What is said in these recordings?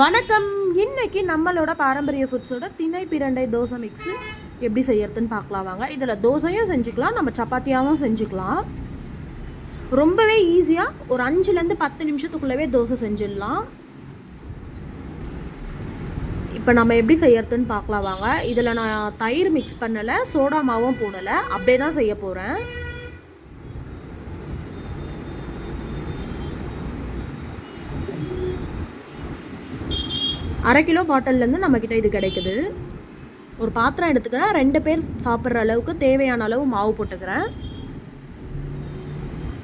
வணக்கம். இன்னைக்கு நம்மளோட பாரம்பரிய ஃபுட்ஸோட திணை பிரண்டை தோசை மிக்ஸு எப்படி செய்யறதுன்னு பார்க்கலாம் வாங்க. இதில் தோசையும் செஞ்சுக்கலாம் நம்ம சப்பாத்தியாகவும் செஞ்சுக்கலாம். ரொம்பவே ஈஸியாக ஒரு அஞ்சுலேருந்து பத்து நிமிஷத்துக்குள்ளவே தோசை செஞ்சிடலாம். இப்போ நம்ம எப்படி செய்யறதுன்னு பார்க்கலாம் வாங்க. இதில் நான் தயிர் மிக்ஸ் பண்ணலை சோடா மாவும் போடலை. அப்படியே தான் செய்ய போகிறேன் அரை கிலோ பாட்டில்லேருந்து நம்மக்கிட்ட இது கிடைக்குது. ஒரு பாத்திரம் எடுத்துக்கிறேன். ரெண்டு பேர் சாப்பிட்ற அளவுக்கு தேவையான அளவு மாவு போட்டுக்கிறேன்.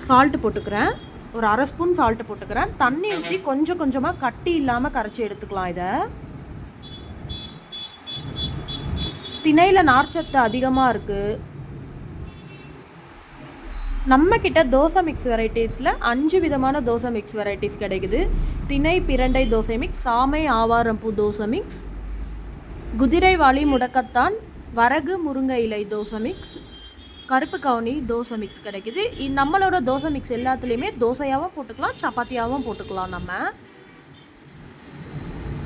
சால்ட்டு போட்டுக்கிறேன். ஒரு அரை ஸ்பூன் சால்ட்டு போட்டுக்கிறேன். தண்ணி ஊற்றி கொஞ்சம் கொஞ்சமாக கட்டி இல்லாமல் கரைச்சி எடுத்துக்கலாம் இதை. திணையில் நார்ச்சத்து அதிகமாக இருக்குது நம்மக்கிட்ட தோசை மிக்ஸ் வெரைட்டிஸில் அஞ்சு விதமான தோசை மிக்ஸ் வெரைட்டிஸ் கிடைக்குது. திணை பிரண்டை தோசை மிக்ஸ் சாமை ஆவாரம்பூ தோசை மிக்ஸ் குதிரைவாளி முடக்கத்தான் வரகு முருங்கை இலை தோசை மிக்ஸ் கருப்பு கவுனி தோசை மிக்ஸ் கிடைக்குது. நம்மளோட தோசை மிக்ஸ் எல்லாத்துலேயுமே தோசையாகவும் போட்டுக்கலாம் சப்பாத்தியாகவும் போட்டுக்கலாம் நம்ம.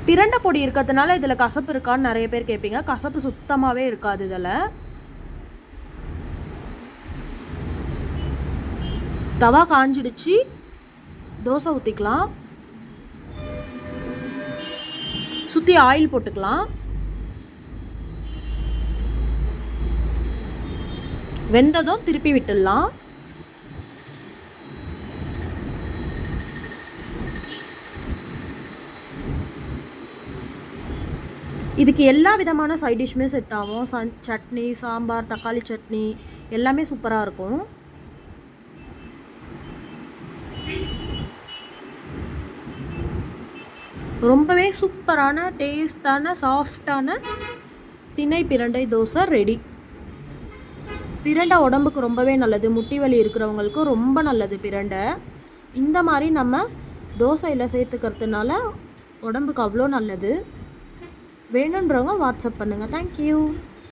பிரண்டை பொடி இருக்கிறதுனால இதில் கசப்பு இருக்கான்னு நிறைய பேர் கேட்பீங்க. கசப்பு சுத்தமாகவே இருக்காது இதில். தவா காஞ்சிடுச்சு. தோசை ஊற்றிக்கலாம் சுற்றி ஆயில் போட்டுக்கலாம். வெந்ததும் திருப்பி விட்டுடலாம். இதுக்கு எல்லா விதமான சைட் டிஷ்ஷுமே செட் ஆகும். சன் சட்னி சாம்பார் தக்காளி சட்னி எல்லாமே சூப்பராக இருக்கும். ரொம்பவே சூப்பரான டேஸ்டான சாஃப்டான திணை பிரண்டை தோசை ரெடி பிரண்டை உடம்புக்கு ரொம்பவே நல்லது. முட்டி வலி இருக்கிறவங்களுக்கு ரொம்ப நல்லது பிரண்டை. இந்த மாதிரி நம்ம தோசையில் சேர்த்துக்கிறதுனால உடம்புக்கு அவ்வளோ நல்லது. வேணுன்றவங்க வாட்ஸ்அப் பண்ணுங்கள் தேங்க்யூ